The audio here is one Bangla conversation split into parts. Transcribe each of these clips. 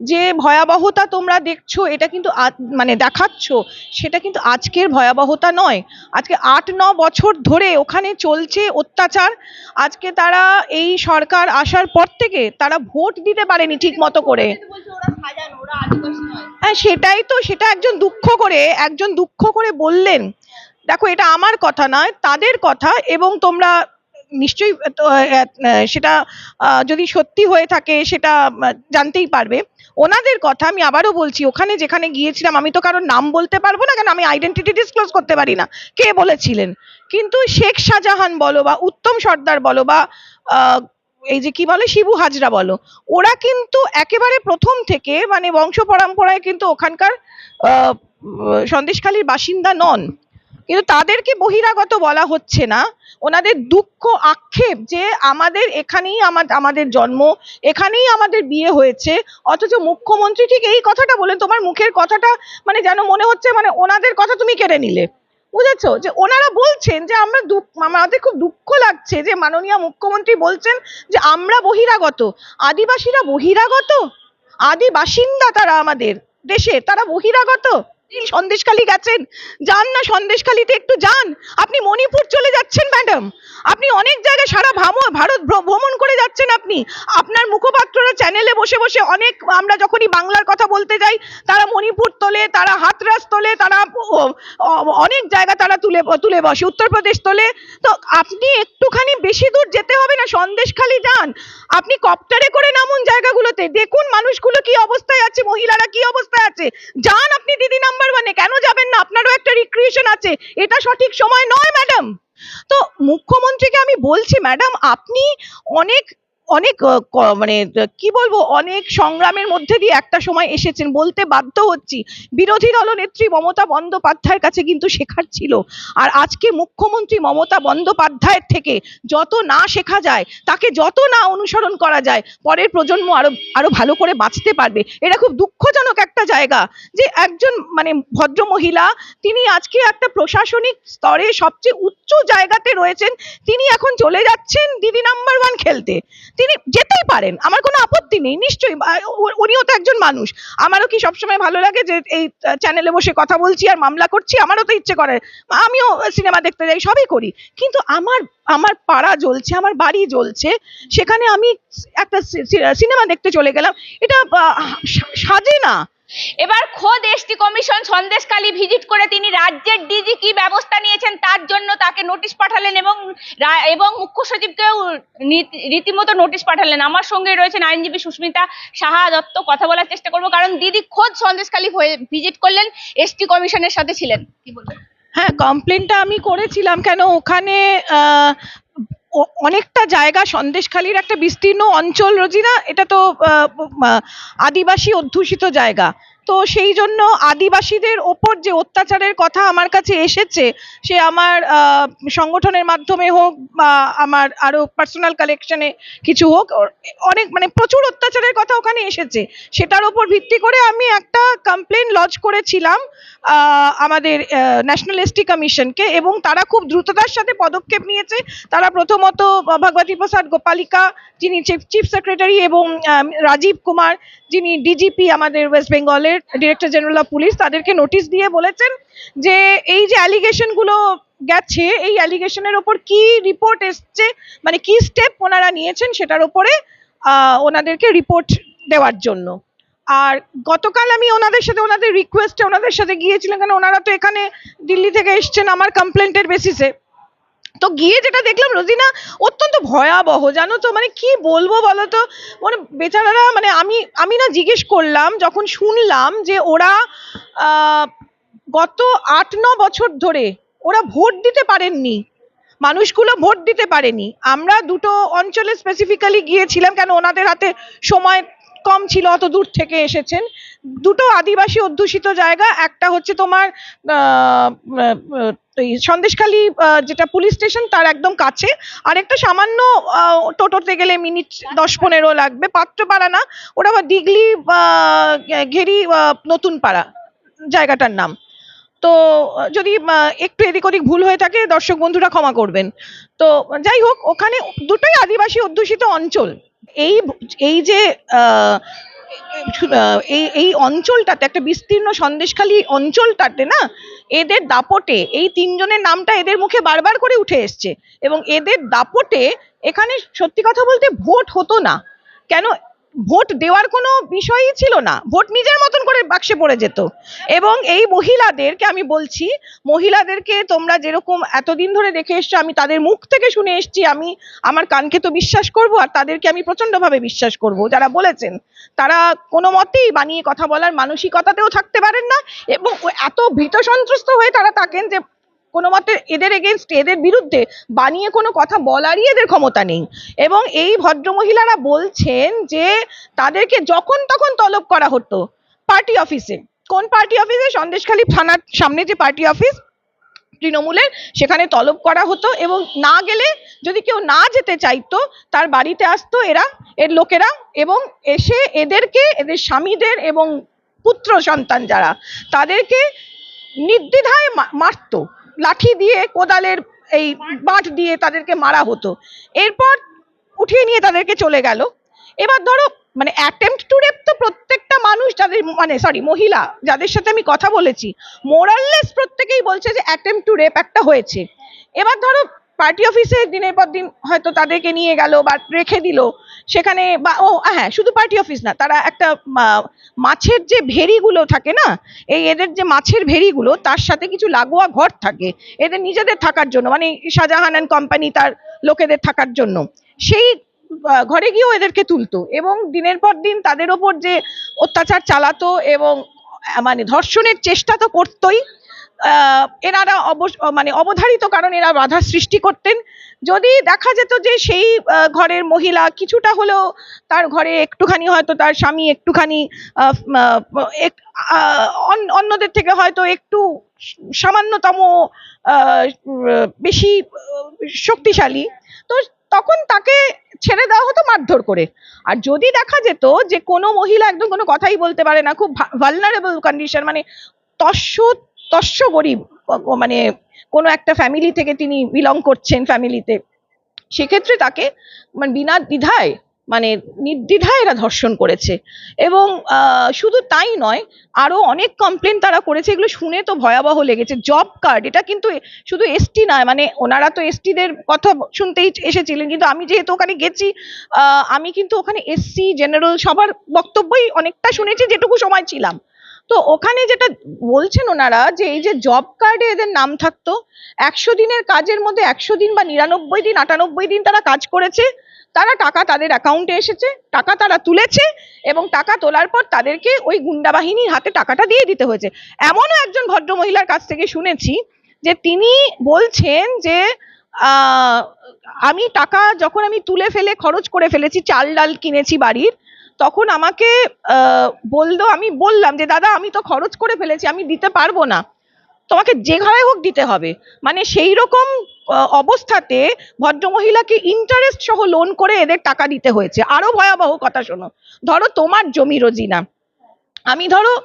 যে ভয়াবহতা তোমরা দেখছ, এটা কিন্তু মানে দেখাচ্ছ, সেটা কিন্তু আজকের ভয়াবহতা নয়। আজকে আট, ন বছর ধরে ওখানে চলছে অত্যাচার। আজকে তারা এই সরকার আসার পর থেকে তারা ভোট দিতে পারেনি ঠিক মতো করে। হ্যাঁ সেটাই তো, সেটা একজন দুঃখ করে, একজন দুঃখ করে বললেন। দেখো, এটা আমার কথা নয়, তাদের কথা, এবং তোমরা নিশ্চয়ই সেটা যদি সত্যি হয়ে থাকে সেটা জানতেই পারবে। ওনাদের কথা আমি আবারও বলছি, ওখানে যেখানে গিয়েছিলাম, আমি তো কারোর নাম বলতে পারব না কেন আমি আইডেন্টিটি ডিসক্লোজ করতে পারি না। কে বলেছিলেন? কিন্তু শেখ শাহজাহান বলো বা উত্তম সর্দার বলো বা এই যে কি বলে, শিবু হাজরা বলো, ওরা কিন্তু একেবারে প্রথম থেকে মানে বংশ পরম্পরায় কিন্তু ওখানকার সন্দেশখালীর বাসিন্দা নন। কিন্তু তাদেরকে বহিরাগত বলা হচ্ছে না। ওনাদের দুঃখ, আক্ষেপ যে আমাদের এখানেই আমা- আমাদের জন্ম, এখানেই আমাদের বিয়ে হয়েছে। অথচ মুখ্যমন্ত্রী ঠিক এই কথাটা বলে তোমার মুখের কথাটা মানে যেন মনে হচ্ছে মানে ওনাদের কথা তুমি কেড়ে নিলে। বুঝেছ? যে ওনারা বলছেন যে আমরা আমাদের খুব দুঃখ লাগছে যে মাননীয় মুখ্যমন্ত্রী বলছেন যে আমরা বহিরাগত। আদিবাসীরা বহিরাগত? আদি বাসিন্দা তারা আমাদের দেশে, তারা বহিরাগত? সন্দেশখালি গেছেন? যান না সন্দেশখালিতে একটু যান। আপনি মণিপুর চলে যাচ্ছেন ম্যাডাম আপনি অনেক জায়গায় সারা ভারত যাচ্ছেন আপনি, আপনার মুখপাত্ররা চ্যানেলে বসে বসে অনেক আমরা যখনই বাংলার কথা বলতে যাই, তারা মণিপুর তোলে, তারা হাতরাস তোলে, তারা অনেক জায়গা তারা তুলে তুলে বসে, উত্তরপ্রদেশ তোলে। তো আপনি একটুখানি বেশি দূর যেতে হবে না, সন্দেশখালি যান। আপনি কপ্টারে করে নামুন জায়গাগুলোতে। দেখুন মানুষগুলো কি অবস্থায় আছে, মহিলারা কি অবস্থায় আছে। যান আপনি দিদি নাম্বার ওয়ানে কেন যাবেন না? আপনারও একটা রিক্রিয়েশন আছে। এটা সঠিক সময় নয় ম্যাডাম তো মুখ্যমন্ত্রীকে আমি বলছি ম্যাডাম আপনি অনেক অনেক মানে কি বলব, অনেক সংগ্রামের মধ্যে দিয়ে একটা সময় এসেছেন। বলতে বাধ্য হচ্ছি। বিরোধী দলনেত্রী মমতা বন্দ্যোপাধ্যায়ের কাছে কিন্তু শেখার ছিল। আর আজকে মুখ্যমন্ত্রী মমতা বন্দ্যোপাধ্যায়ের থেকে যত না শেখা যায়, তাকে যত না অনুসরণ করা যায়, পরের প্রজন্ম আরও আরও ভালো করে বাঁচতে পারবে। এটা খুব দুঃখজনক একটা জায়গা যে একজন মানে ভদ্র মহিলা তিনি আজকে একটা প্রশাসনিক স্তরে সবচেয়ে উচ্চ জায়গাতে রয়েছেন। তিনি এখন চলে যাচ্ছেন দিদি নাম্বার ওয়ান খেলতে। তিনি যেতেই পারেন। আমার কোনো আপত্তি নেই, নিশ্চয়ই। উনিও তো একজন মানুষ। আমারও কি সবসময় ভালো লাগে যে এই চ্যানেলে বসে কথা বলছি আর মামলা করছি? আমারও তো ইচ্ছে করে। আমিও সিনেমা দেখতে যাই, সবই করি। কিন্তু আমার আমার পাড়া জ্বলছে, আমার বাড়ি জ্বলছে, সেখানে আমি একটা সিনেমা দেখতে চলে গেলাম। এটা সাজে না। এবার খোদ এসটি কমিশন সন্দেশকালী ভিজিট করে তিনি রাজ্যের ডিজি কি ব্যবস্থা নিয়েছেন তার জন্য তাকে নোটিশ পাঠালেন এবং এবং মুখ্য সচিবকেও রীতিমতো নোটিশ পাঠালেন। আমার সঙ্গে রয়েছেন আইনজীবী সুস্মিতা সাহা, দত্ত, কথা বলার চেষ্টা করব কারণ দিদি খোদ সন্দেশকালী ভিজিট করলেন, এসটি কমিশনের সাথে ছিলেন। কি বলবেন? হ্যাঁ কমপ্লেনটা আমি করেছিলাম কেন ওখানে অনেকটা জায়গা সন্দেশখালীর একটা বিস্তীর্ণ অঞ্চল রোজিনা এটা তো আদিবাসী অধ্যুষিত জায়গা। তো সেই জন্য আদিবাসীদের ওপর যে অত্যাচারের কথা আমার কাছে এসেছে, সে আমার সংগঠনের মাধ্যমে হোক বা আমার আরও পার্সোনাল কালেকশনে কিছু হোক অনেক মানে প্রচুর অত্যাচারের কথা ওখানে এসেছে। সেটার ওপর ভিত্তি করে আমি একটা কমপ্লেন লজ করেছিলাম আমাদের ন্যাশনাল এসটি কমিশনকে এবং তারা খুব দ্রুততার সাথে পদক্ষেপ নিয়েছে। তারা প্রথমত ভগবতী প্রসাদ গোপালিকা, যিনি চিফ সেক্রেটারি এবং রাজীব কুমার, যিনি ডিজিপি আমাদের ওয়েস্ট বেঙ্গলের ডিরেক্টর জেনারেল অফ পুলিশ তাদেরকে নোটিশ দিয়ে বলেছেন যে এই যে অ্যালিগেশনগুলো গেছে এই অ্যালিগেশনের ওপর কি রিপোর্ট এসছে মানে কি স্টেপ ওনারা নিয়েছেন সেটার আহ, ওনাদেরকে রিপোর্ট দেওয়ার জন্য। আর গতকাল আমি ওনাদের সাথে ওনাদের রিকোয়েস্টে ওনাদের সাথে গিয়েছিলাম কেন ওনারা তো এখানে দিল্লি থেকে এসছেন আমার কমপ্লেন্টের বেসিসে তো গিয়ে যেটা দেখলাম, রোজিনা অত্যন্ত ভয়াবহ, জানো তো? মানে কি বলব বলো তো? মানে বেচারারা মানে আমি আমি না জিজ্ঞেস করলাম, যখন শুনলাম যে ওরা গত আট, ন বছর ধরে ওরা ভোট দিতে পারেননি। মানুষগুলো ভোট দিতে পারেনি। আমরা দুটো অঞ্চলে স্পেসিফিক্যালি গিয়েছিলাম কেন ওনাদের হাতে সময় কম ছিল, অত দূর থেকে এসেছেন। দুটো আদিবাসী অধ্যুষিত জায়গা একটা হচ্ছে তোমার সন্দেশখালী যেটা পুলিশ স্টেশন তার একদম কাছে। আর একটা সামান্য টোটোতে গেলে মিনিট দশ পনেরো লাগবে। পাত্রপাড়া না ওটা আবার আহ, ঘেরি নতুন পাড়া জায়গাটার নাম। তো যদি একটু এদিক ওদিক ভুল হয়ে থাকে দর্শক বন্ধুরা ক্ষমা করবেন। তো যাই হোক ওখানে দুটোই আদিবাসী অধ্যুষিত অঞ্চল। এই এই যে এই এই অঞ্চলটাতে, একটা বিস্তীর্ণ সন্দেশখালী অঞ্চলটাতে না, এদের দাপটে, এই তিনজনের নামটা এদের মুখে বারবার করে উঠে এসছে। এবং এদের দাপটে এখানে সত্যি কথা বলতে ভোট হতো না। কেন ভোট দেওয়ার কোনো বিষয়ই ছিল না। ভোট নিজের মতন করে বাক্সে পড়ে যেত। এবং এই মহিলাদেরকে আমি বলছি, মহিলাদেরকে তোমরা যেরকম এতদিন ধরে দেখে এসছো, আমি তাদের মুখ থেকে শুনে এসছি, আমি আমার কানকে তো বিশ্বাস করব, আর তাদেরকে আমি প্রচন্ডভাবে বিশ্বাস করব। যারা বলেছেন, তারা কোনো মতেই বানিয়ে কথা বলার মানসিকতাতেও থাকতে পারেন না, এবং এত ভীত সন্ত্রস্ত হয়ে তারা থাকেন যে কোনো মতে এদের এগেনস্ট এদের বিরুদ্ধে বানিয়ে কোনো কথা বলারই এদের ক্ষমতা নেই। এবং এই ভদ্রমহিলারা বলছেন যে তাদেরকে যখন তখন তলব করা হতো পার্টি অফিসে কোন পার্টি অফিসে সন্দেশখালী থানার সামনে যে পার্টি অফিস তৃণমূলের, সেখানে তলব করা হতো এবং না গেলে যদি কেউ না যেতে চাইতো, তার বাড়িতে আসতো এরা, এর লোকেরা এবং এসে এদেরকে, এদের স্বামীদের এবং পুত্র সন্তান যারা, তাদেরকে নির্দ্বিধায় মারতো। লাঠি দিয়ে কোদালের এই বাঁট দিয়ে তাদেরকে মারা হতো। এরপর উঠিয়ে নিয়ে তাদেরকে চলে গেল। এবার ধরো মানে অ্যাটেম্পট টু রেপ তো প্রত্যেকটা মানুষ যাদের মানে সরি মহিলা যাদের সাথে আমি কথা বলেছি মোরাললেস প্রত্যেকেই বলছে যে অ্যাটেম্পট টু রেপ একটা হয়েছে। এবার ধরো পার্টি অফিসে দিনের পর দিন হয়তো তাদেরকে নিয়ে গেল বা রেখে দিল। সেখানে বা, ও হ্যাঁ শুধু পার্টি অফিস না, তারা একটা মাছের যে ভেরিগুলো থাকে না, এই এদের যে মাছের ভেরিগুলো তার সাথে কিছু লাগোয়া ঘর থাকে, এদের নিজেদের থাকার জন্য মানে শাহজাহান অ্যান্ড কোম্পানি তার লোকেদের থাকার জন্য। সেই ঘরে গিয়েও এদেরকে তুলতো, এবং দিনের পর দিন তাদের ওপর যে অত্যাচার চালাতো এবং মানে ধর্ষণের চেষ্টা তো করতোই এনারা অবস- মানে অবধারিত কারণ এরা বাধা সৃষ্টি করতেন। যদি দেখা যেত যে সেই ঘরের মহিলা কিছুটা হলেও তার ঘরে একটুখানি হয়তো তার স্বামী একটুখানি অন্যদের থেকে হয়তো একটু সামান্যতম বেশি শক্তিশালী, তো তখন তাকে ছেড়ে দেওয়া হতো মারধর করে। আর যদি দেখা যেত যে কোনো মহিলা একদম কোনো কথাই বলতে পারে না, খুব ভালনারেবল কন্ডিশন মানে তস্য তস্য গরিব মানে কোনো একটা ফ্যামিলি থেকে তিনি বিলং করছেন ফ্যামিলিতে সেক্ষেত্রে তাকে মানে বিনা দ্বিধায় মানে নির্দ্বিধায় এরা ধর্ষণ করেছে। এবং শুধু তাই নয় আরও অনেক কমপ্লেন তারা করেছে, এগুলো শুনে তো ভয়াবহ লেগেছে। জব কার্ড এটা কিন্তু শুধু এসটি নয় মানে ওনারা তো এসটিদের কথা শুনতেই এসেছিলেন, কিন্তু আমি যেহেতু ওখানে গেছি আমি কিন্তু ওখানে এসসি জেনারেল সবার বক্তব্যই অনেকটা শুনেছি, যেটুকু সময় ছিলাম। তো ওখানে যেটা বলছেন ওনারা যে এই যে জব কার্ডে এদের নাম থাকতো, একশো দিনের কাজের মধ্যে একশো দিন বা নিরানব্বই দিন, আটানব্বই দিন তারা কাজ করেছে, তারা টাকা তাদের অ্যাকাউন্টে এসেছে, টাকা তারা তুলেছে এবং টাকা তোলার পর তাদেরকে ওই গুন্ডা বাহিনীর হাতে টাকাটা দিয়ে দিতে হয়েছে। এমনও একজন ভদ্র মহিলার কাছ থেকে শুনেছি যে তিনি বলছেন যে আমি টাকা যখন আমি তুলে ফেলে, খরচ করে ফেলেছি, চাল ডাল কিনেছি বাড়ির তখন আমাকে বলল, আমি বললাম যে, দাদা, আমি তো খরচ করে ফেলেছি, আমি দিতে পারব না। তোমাকে যে ঘরে হোক দিতে হবে। মানে সেই রকম অবস্থাতে ভদ্রমহিলাকে ইন্টারেস্ট সহ লোন করে এদের টাকা দিতে হয়েছে। আরও ভয়াবহ কথা শোনো। ধরো, তোমার জমি রোজিনা। আমি ধরো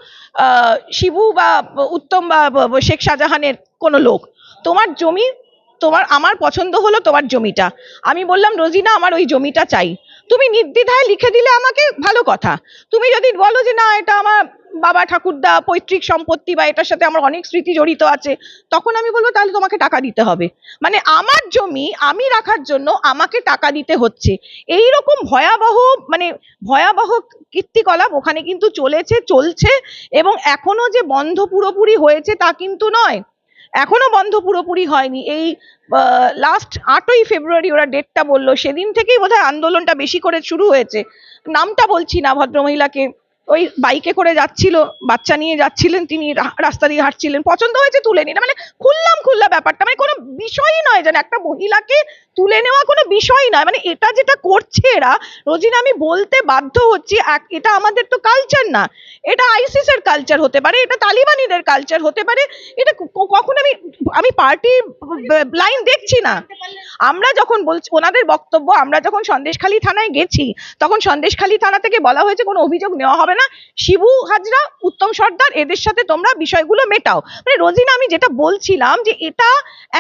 শিবু বা উত্তম ব- শেখ শাহজাহানের কোনো লোক। তোমার জমি, তোমার, আমার পছন্দ হলো তোমার জমিটা। আমি বললাম, রোজিনা, আমার ওই জমিটা চাই। তুমি নির্দ্বিধায় লিখে দিলে আমাকে ভালো কথা। তুমি যদি বলো যে, না, এটা আমার বাবা ঠাকুরদা পৈতৃক সম্পত্তি বা এটার সাথে আমার অনেক স্মৃতি জড়িত আছে, তখন আমি বলব, তাহলে তোমাকে টাকা দিতে হবে। মানে আমার জমি আমি রাখার জন্য আমাকে টাকা দিতে হচ্ছে। এই রকম ভয়াবহ মানে ভয়াবহ কীর্তিকলাপ ওখানে কিন্তু চলেছে, চলছে এবং এখনও যে বন্ধ পুরোপুরি হয়েছে তা কিন্তু নয়। এখনও বন্ধ পুরোপুরি হয়নি। এই লাস্ট আটই ফেব্রুয়ারি ওরা ডেটটা বলল, সেদিন থেকেই বোধহয় আন্দোলনটা বেশি করে শুরু হয়েছে। নামটা বলছি না ভদ্রমহিলাকে। ওই বাইকে করে যাচ্ছিল, বাচ্চা নিয়ে যাচ্ছিলেন, তিনি রাস্তা দিয়ে হাঁটছিলেন। পছন্দ হয়েছে তুলে নিলাম মানে খুললাম খুল্লা ব্যাপারটা মানে কোনো বিষয়ই নয় যেন একটা মহিলাকে তুলে নেওয়া কোনো বিষয় নয়। মানে এটা যেটা করছে এরা, রোজিনা, আমি বলতে বাধ্য হচ্ছি এটা আমাদের তো কালচার না। এটা আইসিস এর কালচার হতে পারে, এটা তালিবানিদের কালচার হতে পারে, এটা কখন আমি আমি পার্টি লাইন দেখছি না। আমরা যখন বলছি, ওনাদের বক্তব্য, আমরা যখন সন্দেশখালী থানায় গেছি, তখন সন্দেশখালী থানা থেকে বলা হয়েছে, কোনো অভিযোগ নেওয়া হবে না। শিবু হাজরা, উত্তম সর্দার, এদের সাথে তোমরা বিষয়গুলো মেটাও। মানে রোজিনা, আমি যেটা বলছিলাম যে এটা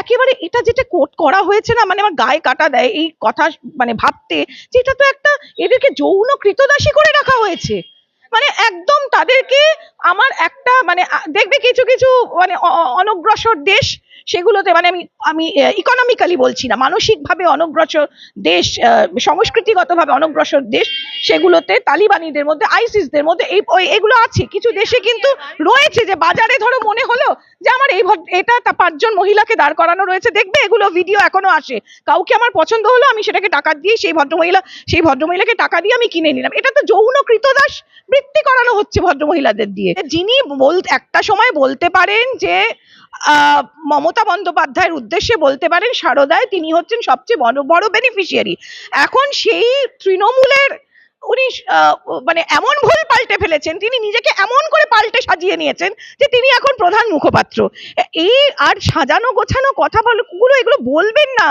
একেবারে, এটা যেটা করা হয়েছে না মানে আমার গায়ে কাটা দেয় এই কথা মানে ভাবতে যে এটা তো একটা এদেরকে যৌন কৃতদাসী করে রাখা হয়েছে। মানে একদম তাদেরকে আমার একটা মানে দেখবে কিছু কিছু মানে অনগ্রসর দেশ সেগুলোতে মানে আমি আমি ইকোনমিক্যালি বলছি না, মানসিকভাবে অনগ্রসর দেশ সংস্কৃতিগতভাবে অনগ্রসর দেশ, সেগুলোতে তালিবানিদের মধ্যে, আইসিসদের মধ্যে এই এগুলো আছে। কিছু দেশে কিন্তু রয়েছে যে বাজারে ধরো মনে হলো যে আমার এই এটা পাঁচজন মহিলাকে দাঁড় করানো রয়েছে, দেখবে এগুলো ভিডিও এখনও আসে। কাউকে আমার পছন্দ হলো, আমি সেটাকে টাকা দিয়ে সেই ভদ্রমহিলা সেই ভদ্রমহিলাকে টাকা দিয়ে আমি কিনে নিলাম। এটা তো যৌন কৃতদাস বৃত্তি করানো হচ্ছে ভদ্রমহিলাদের দিয়ে। যিনি বল, একটা সময় বলতে পারেন যে মমতা বন্দ্যোপাধ্যায়ের উদ্দেশ্যে বলতে পারেন, সারদায় তিনি হচ্ছেন সবচেয়ে বড় বড় বেনিফিশিয়ারি এখন সেই তৃণমূলের উনি মানে এমন ভুল পাল্টে ফেলেছেন, তিনি নিজেকে এমন করে পাল্টে সাজিয়ে নিয়েছেন যে তিনি এখন প্রধান মুখপাত্র। এই আর সাজানো গোছানো কথা গুলো এগুলো বলবেন না।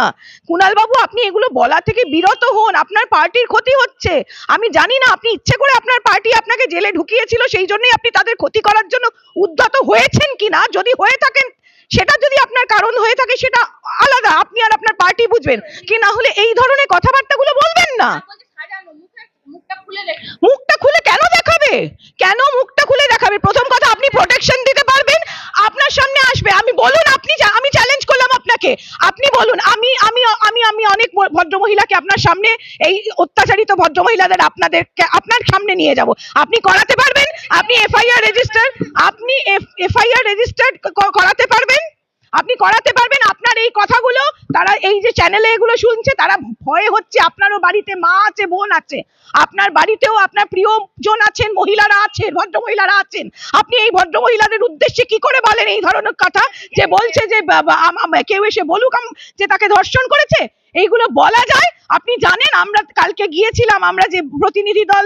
কুণাল বাবু আপনি এগুলো বলা থেকে বিরত হন, আপনার পার্টির ক্ষতি হচ্ছে। আমি জানি না, আপনি ইচ্ছে করে আপনার পার্টি আপনাকে জেলে ঢুকিয়েছিল, সেই জন্যই আপনি তাদের ক্ষতি করার জন্য উদ্যত হয়েছেন কিনা যদি হয়ে থাকেন, সেটা যদি আপনার কারণ হয়ে থাকে, সেটা আলাদা। আপনি আর আপনার পার্টি বুঝবেন। কি না হলে এই ধরনের কথাবার্তাগুলো বলবেন না? মুখটা খুলে কেন দেখাবে? কেন মুখটা খুলে দেখাবে? প্রথম কথা, আপনি প্রোটেকশন দিতে পারবেন, আপনার সামনে আসবে। আমি বলুন, আপনি আমি চ্যালেঞ্জ করলাম আপনাকে। আপনি বলুন, আমি আমি আমি আমি অনেক ভদ্রমহিলাকে আপনার সামনে, এই অত্যাচারিত ভদ্রমহিলাদের আপনাদের আপনার সামনে নিয়ে যাব। আপনি করাতে পারবেন? আপনি এফআইআর রেজিস্টার আপনি এফআইআর রেজিস্টার করাতে পারবেন? আপনি করাতে পারবেন আপনার এই কথাগুলো। তারা এই যে চ্যানেলে এগুলো শুনছে, তারা ভয়ে হচ্ছে আপনারও বাড়িতে মা আছে, বোন আছে। আপনার বাড়িতেও আপনার প্রিয়জন আছেন, মহিলারা আছেন ভদ্র মহিলারা আছেন। আপনি এই ভদ্র মহিলাদের উদ্দেশ্যে কি করে বলেন এই ধরনের কথা? যে বলছে যে কেউ এসে বলুক যে তাকে ধর্ষণ করেছে? এইগুলো বলা যায়। আপনি জানেন, আমরা কালকে গিয়েছিলাম, আমরা যে প্রতিনিধি দল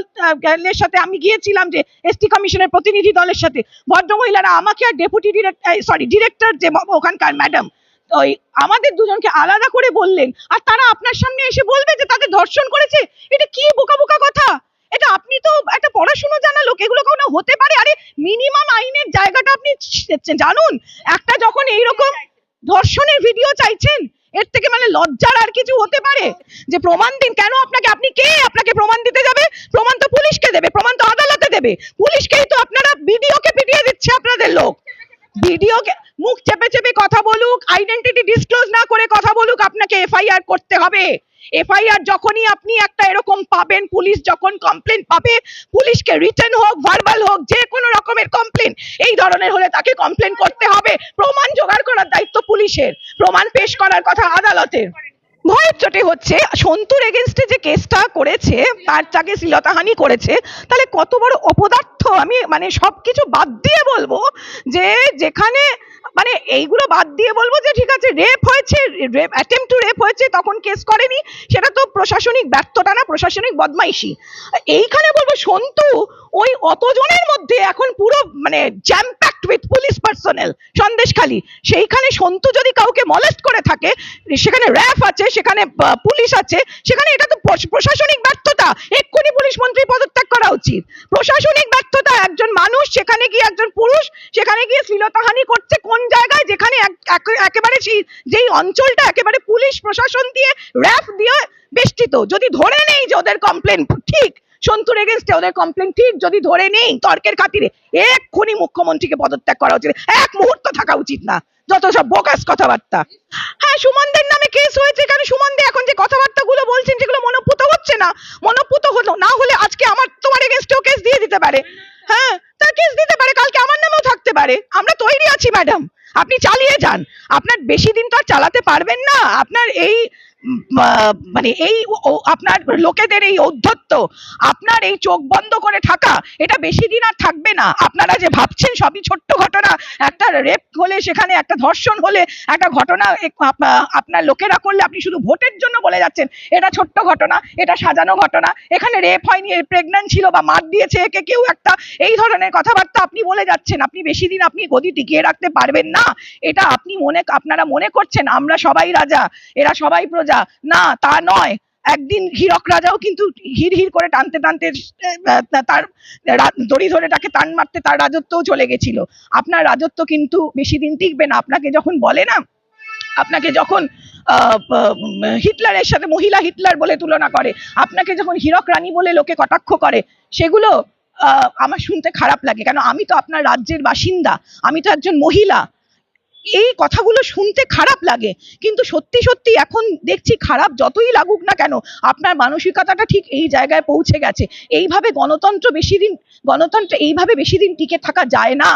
এর সাথে আমি গিয়েছিলাম, যে এসটি কমিশনের প্রতিনিধি দলের সাথে। ভদ্র মহিলারা আমাকে আর ডেপুটি ডিরেক্টর সরি ডিরেক্টর যে ওখানকার ম্যাডাম ওই আমাদের দুজনকে আলাদা করে বললেন। আর তারা আপনার সামনে এসে বলবে যে তাদের ধর্ষণ করেছে। এটা কি বোকা বোকা কথা? এটা আপনি তো একটা পড়াশুনো জানা লোক, এগুলো কোনো হতে পারে? আরে মিনিমাম আইনের জায়গাটা আপনি জানুন। একটা যখন এইরকম ধর্ষণের ভিডিও চাইছেন এর থেকে মানে লজ্জার আর কিছু হতে পারে? যে প্রমাণ দিন। কেন আপনাকে? আপনি কে? আপনাকে প্রমাণ দিতে যাবে? প্রমাণ তো পুলিশকে দেবে, প্রমাণ তো আদালতে দেবে। পুলিশকেই তো আপনারা বিডিওকে পিটিয়ে দিচ্ছে আপনাদের লোক। বিডিওকে মুখ চেপে চেপে কথা বলুক আইডেন্টিটি ডিসক্লোজ না করে কথা বলুক, আপনাকে এফআইআর করতে হবে। এফআইআর যখনই আপনি একটা এরকম পাবেন, পুলিশ যখন কমপ্লেন পাবে, পুলিশকে রিটার্ন হোক ভার্বাল হোক, যে কোনো রকমের কমপ্লেন এই ধরনের হলে তাকে কমপ্লেন করতে হবে। প্রমাণ জোগাড় করার দায়িত্ব পুলিশের, প্রমাণ পেশ করার কথা আদালতের। ভয়ের চোটে হচ্ছে, সন্তুর এগেনস্টে যে কেসটা করেছে, তার তাকে শ্লীলতাহানি করেছে, তাহলে কত বড় অপদার্থ আমি মানে সবকিছু বাদ দিয়ে বলব যে যেখানে মানে এইগুলো বাদ দিয়ে বলব যে ঠিক আছে রেপ হয়েছে রেপ অ্যাটেম্প টু রেপ হয়েছে, তখন কেস করেনি, সেটা তো প্রশাসনিক ব্যর্থতা না, প্রশাসনিক বদমাইশি। এইখানে বলব, সন্তু, ওই অতজনের মধ্যে এখন পুরো মানে jam packed with police personnel Sandeshkhali সেইখানে সন্তু যদি কাউকে মলেস্ট করে থাকে, সেখানে র্যাফ আছে, সেখানে পুলিশ আছে, সেখানে এটা তো প্রশাসনিক ব্যর্থতা। এক্ষুনি পুলিশ মন্ত্রী পদত্যাগ করা উচিত। প্রশাসনিক ব্যর্থতা, একজন মানুষ, সেখানে গিয়ে একজন পুরুষ, সেখানে গিয়ে শ্লীলতাহানি করছে কোন জায়গায়? যেখানে এক- এক- একেবারে সেই, যেই অঞ্চলটা একেবারে পুলিশ, প্রশাসন দিয়ে র্যাফ দিয়ে বেষ্টিত। যদি ধরে নেই যে ওদের কমপ্লেন ঠিক। সন্তুর এগেনস্টে ওদের কমপ্লেন ঠিক যদি ধরে নেই, তর্কের খাতিরে এক্ষুনি মুখ্যমন্ত্রীকে পদত্যাগ করা উচিত। এক মুহূর্ত থাকা উচিত না, যত সব বোকাস কথাবার্তা। হ্যাঁ সুমনদের নামে কেস হয়েছে কারণ সুমন দে এখন যে কথাবার্তাগুলো বলছেন, যেগুলো মনোপুত হচ্ছে না, মনোপুত হলো, না হলে আজকে আমার তোমার এগেনস্টেও কেস দিয়ে দিতে পারে। হ্যাঁ তার কেস দিতে পারে, কালকে আমার নামেও থাকতে পারে। আমরা তৈরি আছি ম্যাডাম আপনি চালিয়ে যান। আপনার বেশি দিন তো আর চালাতে পারবেন না। আপনার এই মানে এই আপনার লোকেদের এই ঔদ্ধত্য আপনার এই চোখ বন্ধ করে থাকা, এটা বেশি দিন আর থাকবে না। আপনারা যে ভাবছেন সবই ছোট্ট ঘটনা, একটা রেপ হলে সেখানে, একটা ধর্ষণ হলে, একটা ঘটনা আপনার লোকেরা করলে আপনি শুধু ভোটের জন্য বলে যাচ্ছেন, এটা ছোট্ট ঘটনা, এটা সাজানো ঘটনা, এখানে রেপ হয়নি প্রেগন্যান্ট ছিল বা মার দিয়েছে, একে কেউ একটা, এই ধরনের কথাবার্তা আপনি বলে যাচ্ছেন, আপনি বেশি দিন আপনি গদি টিকিয়ে রাখতে পারবেন না। এটা আপনি মনে, আপনারা মনে করছেন, আমরা সবাই রাজা, এরা সবাই প্রজা না, তা নয়। একদিন হীরক রাজাও কিন্তু হির হির করে টানতে টানতে তার দড়ি ধরে তাকে টান মারতে তার রাজত্বও চলে গেছিল। আপনার রাজত্ব কিন্তু বেশি দিন টিকবে না। আপনাকে যখন বলে না, আপনাকে যখন হিটলারের সাথে, মহিলা হিটলার বলে তুলনা করে, আপনাকে যখন হীরক রানী বলে লোকে কটাক্ষ করে, সেগুলো আমার শুনতে খারাপ লাগে। কেন? আমি তো আপনার রাজ্যের বাসিন্দা। আমি তো একজন মহিলা। এই কথাগুলো শুনতে খারাপ লাগে। কিন্তু সত্যি সত্যি এখন দেখছি খারাপ যতই লাগুক না কেন, আপনার মানসিকতাটা ঠিক এই জায়গায় পৌঁছে গেছে। এইভাবে গণতন্ত্র বেশি দিন, গণতন্ত্র এইভাবে বেশি দিন টিকে থাকা যায় না।